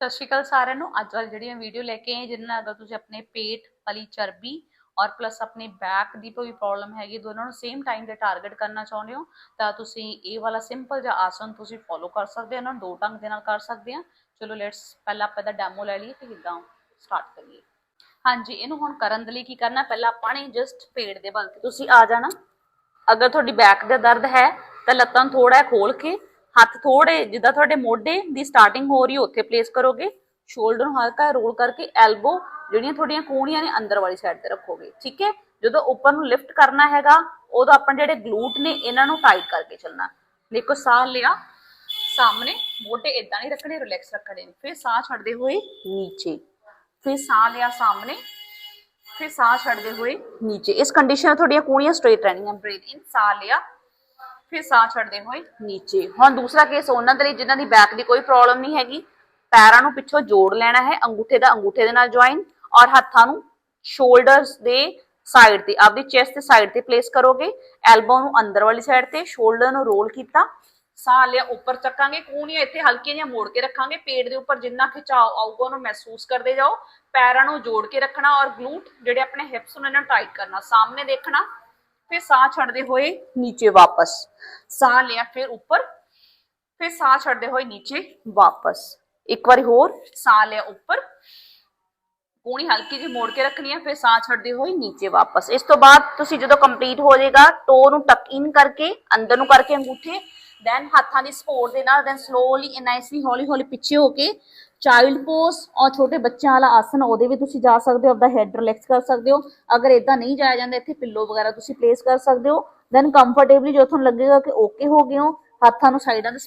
ਸਤਿ ਸ਼੍ਰੀ ਅਕਾਲ ਸਾਰਿਆਂ ਨੂੰ। ਅੱਜ ਵਾਲੀ ਜਿਹੜੀ ਮੈਂ ਵੀਡੀਓ ਲੈ ਕੇ ਆਈ ਜਿਹਦੇ ਨਾਲ ਅਗਰ ਤੁਸੀਂ ਆਪਣੇ ਪੇਟ ਵਾਲੀ ਚਰਬੀ ਔਰ ਪਲੱਸ ਆਪਣੇ ਬੈਕ ਦੀ ਕੋਈ ਪ੍ਰੋਬਲਮ ਹੈਗੀ, ਦੋਨਾਂ ਨੂੰ ਸੇਮ ਟਾਈਮ ਤੇ ਟਾਰਗੇਟ ਕਰਨਾ ਚਾਹੁੰਦੇ ਹੋ, ਤਾਂ ਤੁਸੀਂ ਇਹ ਵਾਲਾ ਸਿੰਪਲ ਜਿਹਾ ਆਸਨ ਤੁਸੀਂ ਫੋਲੋ ਕਰ ਸਕਦੇ ਹੋ। ਇਹਨਾਂ ਨੂੰ ਦੋ ਢੰਗ ਦੇ ਨਾਲ ਕਰ ਸਕਦੇ ਆ ਚਲੋ ਲੈਟਸ ਪਹਿਲਾਂ ਆਪਾਂ ਇਹਦਾ ਡੈਮੋ ਲੈ ਲਈਏ ਤੇ ਕਿੱਦਾਂ ਸਟਾਰਟ ਕਰੀਏ। ਹਾਂਜੀ, ਇਹਨੂੰ ਹੁਣ ਕਰਨ ਦੇ ਲਈ ਕੀ ਕਰਨਾ, ਪਹਿਲਾਂ ਆਪਾਂ ਨੇ ਜਸਟ ਪੇਟ ਦੇ ਬਲ ਤੇ ਤੁਸੀਂ ਆ ਜਾਣਾ। ਅਗਰ ਤੁਹਾਡੀ ਬੈਕ ਦਾ ਦਰਦ ਹੈ, ਤਾਂ ਲੱਤਾਂ ਨੂੰ ਥੋੜਾ ਖੋਲ ਕੇ ਹੱਥ ਥੋੜੇ ਜਿੱਦਾਂ ਤੁਹਾਡੇ ਮੋਢੇ ਦੀ ਸਟਾਰਟਿੰਗ ਹੋ ਰਹੀ, ਉੱਥੇ ਪਲੇਸ ਕਰੋਗੇ। ਸ਼ੋਲਡਰ ਨੂੰ ਹਲਕਾ ਰੋਲ ਕਰਕੇ ਐਲਬੋ ਜਿਹੜੀਆਂ ਤੁਹਾਡੀਆਂ ਕੂਣੀਆਂ ਨੇ ਅੰਦਰ ਵਾਲੀ ਸਾਈਡ ਤੇ ਰੱਖੋਗੇ, ਠੀਕ ਹੈ? ਜਦੋਂ ਉੱਪਰ ਨੂੰ ਲਿਫਟ ਕਰਨਾ ਹੈਗਾ, ਉਦੋਂ ਆਪਾਂ ਜਿਹੜੇ ਗਲੂਟ ਨੇ, ਇਹਨਾਂ ਨੂੰ ਟਾਈਟ ਕਰਕੇ ਚੱਲਣਾ। ਦੇਖੋ, ਸਾਹ ਲਿਆ, ਸਾਹਮਣੇ ਮੋਢੇ ਇਦਾਂ ਨਹੀਂ ਰੱਖਣੇ ਰਿਲੈਕਸ ਰੱਖਣੇ ਨੇ। ਫਿਰ ਸਾਹ ਛੱਡਦੇ ਹੋਏ ਨੀਚੇ। ਫਿਰ ਸਾਹ ਲਿਆ ਸਾਹਮਣੇ, ਫਿਰ ਸਾਹ ਛੱਡਦੇ ਹੋਏ ਨੀਚੇ। ਇਸ ਕੰਡੀਸ਼ਨ ਤੁਹਾਡੀਆਂ ਕੂਣੀਆਂ ਸਟ੍ਰੇਟ ਰਹਿਣੀਆਂ। ਬ੍ਰੀਥ ਇਨ ਸਾਹ ਲਿਆ। ਫਿਰ ਸਾਹ ਛੱਡਦੇ ਹੋਏ ਨੀਚੇ। ਹੁਣ ਦੂਸਰਾ ਕੇਸ ਉਹਨਾਂ ਦੇ ਲਈ ਜਿਨ੍ਹਾਂ ਦੀ ਬੈਕ ਦੀ ਕੋਈ ਪ੍ਰੋਬਲਮ ਨਹੀਂ ਹੈਗੀ। ਪੈਰਾਂ ਨੂੰ ਪਿੱਛੋਂ ਜੋੜ ਲੈਣਾ ਹੈ, ਅੰਗੂਠੇ ਦਾ ਅੰਗੂਠੇ ਦੇ ਨਾਲ ਜੁਆਇਨ ਔਰ ਹੱਥਾਂ ਨੂੰ ਸ਼ੋਲਡਰਸ ਦੇ ਸਾਈਡ ਤੇ, ਆਪਦੀ ਚੈਸਟ ਦੇ ਸਾਈਡ ਤੇ ਪਲੇਸ ਕਰੋਗੇ। ਐਲਬੋ ਨੂੰ ਅੰਦਰ ਵਾਲੀ ਸਾਈਡ ਤੇ ਸ਼ੋਲਡਰ ਨੂੰ ਰੋਲ ਕੀਤਾ। ਸਾਹ ਲਿਆ, ਉੱਪਰ ਚੱਕਾਂਗੇ ਕੂਣੀਆਂ ਇੱਥੇ ਹਲਕੀਆਂ ਜਿਹੀਆਂ ਮੋੜ ਕੇ ਰੱਖਾਂਗੇ। ਪੇਟ ਦੇ ਉੱਪਰ ਜਿੰਨਾ ਖਿਚਾਓ ਆਊਗਾ, ਉਹਨੂੰ ਮਹਿਸੂਸ ਕਰਦੇ ਜਾਓ। ਪੈਰਾਂ ਨੂੰ ਜੋੜ ਕੇ ਰੱਖਣਾ ਔਰ ਗਲੂਟ ਜਿਹੜੇ ਆਪਣੇ ਹਿਪਸ ਨੂੰ ਨੂੰ ਟਾਈਟ ਕਰਨਾ। ਸਾਹਮਣੇ ਦੇਖਣਾ ਫਿਰ ਸਾਹ ਛੱਡਦੇ ਹੋਏ ਨੀਚੇ ਵਾਪਸ। ਸਾਹ ਲਿਆ ਫਿਰ ਉੱਪਰ, ਫਿਰ ਸਾਹ ਛੱਡਦੇ ਹੋਏ ਨੀਚੇ ਵਾਪਸ। ਇੱਕ ਵਾਰੀ ਹੋਰ, ਸਾਹ ਲਿਆ ਉੱਪਰ। ਕੂਣੀ ਹਲਕੀ ਜਿਹੀ ਮੋੜ ਕੇ ਰੱਖਣੀ ਹੈ ਫਿਰ ਸਾਹ ਛੱਡਦੇ ਹੋਏ ਨੀਚੇ ਵਾਪਸ। ਇਸ ਤੋਂ ਬਾਅਦ ਤੁਸੀਂ ਜਦੋਂ ਕੰਪਲੀਟ ਹੋ ਜਾਏਗਾ ਟੋ ਨੂੰ ਟਕ ਇਨ ਕਰਕੇ, ਅੰਦਰ ਨੂੰ ਕਰਕੇ ਅੰਗੂਠੇ ਦੈਨ ਹੱਥਾਂ ਦੀ ਸਪੋਰਟ ਦੇ ਨਾਲ ਦੈਨ ਸਲੋਲੀ ਨਾਈਸਲੀ ਹੌਲੀ ਹੌਲੀ ਪਿੱਛੇ ਹੋ ਕੇ ਚਾਈਲਡ ਪੋਸ ਔਰ ਛੋਟੇ ਬੱਚਿਆਂ ਵਾਲਾ ਆਸਨ ਉਹਦੇ ਵੀ ਤੁਸੀਂ ਜਾ ਸਕਦੇ ਹੋ, ਆਪਦਾ ਹੈਡ ਰਿਲੈਕਸ ਕਰ ਸਕਦੇ ਹੋ। ਅਗਰ ਇਦਾਂ ਨਹੀਂ ਜਾਇਆ ਜਾਂਦਾ, ਇੱਥੇ ਪਿੱਲੋ ਵਗੈਰਾ ਤੁਸੀਂ ਪਲੇਸ ਕਰ ਸਕਦੇ ਹੋ। ਦੈਨ ਕੰਫਰਟੇਬਲੀ ਜੋ ਤੁਹਾਨੂੰ ਲੱਗੇਗਾ ਕਿ ਓਕੇ ਹੋ ਗਏ ਹੋ, ਹੱਥਾਂ ਨੂੰ ਸਾਈਡਾਂ ਤੇ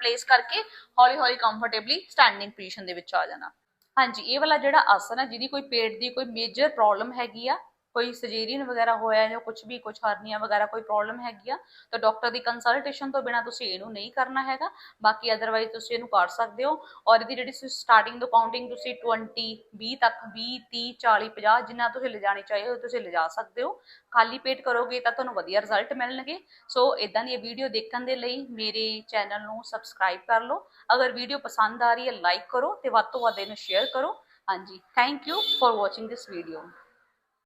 ਪਲੇਸ ਕਰਕੇ ਹੌਲੀ ਹੌਲੀ ਕੰਫਰਟੇਬਲੀ ਸਟੈਂਡਿੰਗ ਪੋਜੀਸ਼ਨ ਦੇ ਵਿੱਚ ਆ ਜਾਣਾ। ਹਾਂਜੀ, ਇਹ ਵਾਲਾ ਜਿਹੜਾ ਆਸਨ ਹੈ ਜਿਹਦੀ ਕੋਈ ਪੇਟ ਦੀ ਕੋਈ ਮੇਜਰ ਪ੍ਰੋਬਲਮ ਹੈਗੀ ਆ ਕੋਈ ਸਰਜਰੀਨ ਵਗੈਰਾ ਹੋਇਆ ਜਾਂ ਕੁਝ ਵੀ ਕੁਝ ਹਰਨੀਆ ਵਗੈਰਾ ਕੋਈ ਪ੍ਰੋਬਲਮ ਹੈਗੀ ਆ ਤਾਂ ਡਾਕਟਰ ਦੀ ਕੰਸਲਟੇਸ਼ਨ ਤੋਂ ਬਿਨਾ ਤੁਸੀਂ ਇਹਨੂੰ ਨਹੀਂ ਕਰਨਾ ਹੈਗਾ। ਬਾਕੀ ਅਦਰਵਾਈਜ਼ ਤੁਸੀਂ ਇਹਨੂੰ ਕਰ ਸਕਦੇ ਹੋ। ਔਰ ਇਹਦੀ ਜਿਹੜੀ ਸਟਾਰਟਿੰਗ ਤੋਂ ਕਾਊਂਟਿੰਗ ਤੁਸੀਂ 20 20 ਤੱਕ 20 30 40 50 ਜਿੰਨਾ ਤੁਸੀਂ ਲਿਜਾਣੀ ਚਾਹੀਏ ਤੁਸੀਂ ਲਿਜਾ ਸਕਦੇ ਹੋ। ਖਾਲੀ ਪੇਟ ਕਰੋਗੇ ਤਾਂ ਤੁਹਾਨੂੰ ਵਧੀਆ ਰਿਜ਼ਲਟ ਮਿਲਣਗੇ। ਸੋ ਇਦਾਂ ਦੀ ਵੀਡੀਓ ਦੇਖਣ ਦੇ ਲਈ ਮੇਰੇ ਚੈਨਲ ਨੂੰ ਸਬਸਕ੍ਰਾਈਬ ਕਰ ਲਓ। ਅਗਰ ਵੀਡੀਓ ਪਸੰਦ ਆ ਰਹੀ ਹੈ ਲਾਈਕ ਕਰੋ ਤੇ ਵੱਧ ਤੋਂ ਵੱਧ ਇਹਨੂੰ ਸ਼ੇਅਰ ਕਰੋ। ਹਾਂਜੀ thank you for watching this video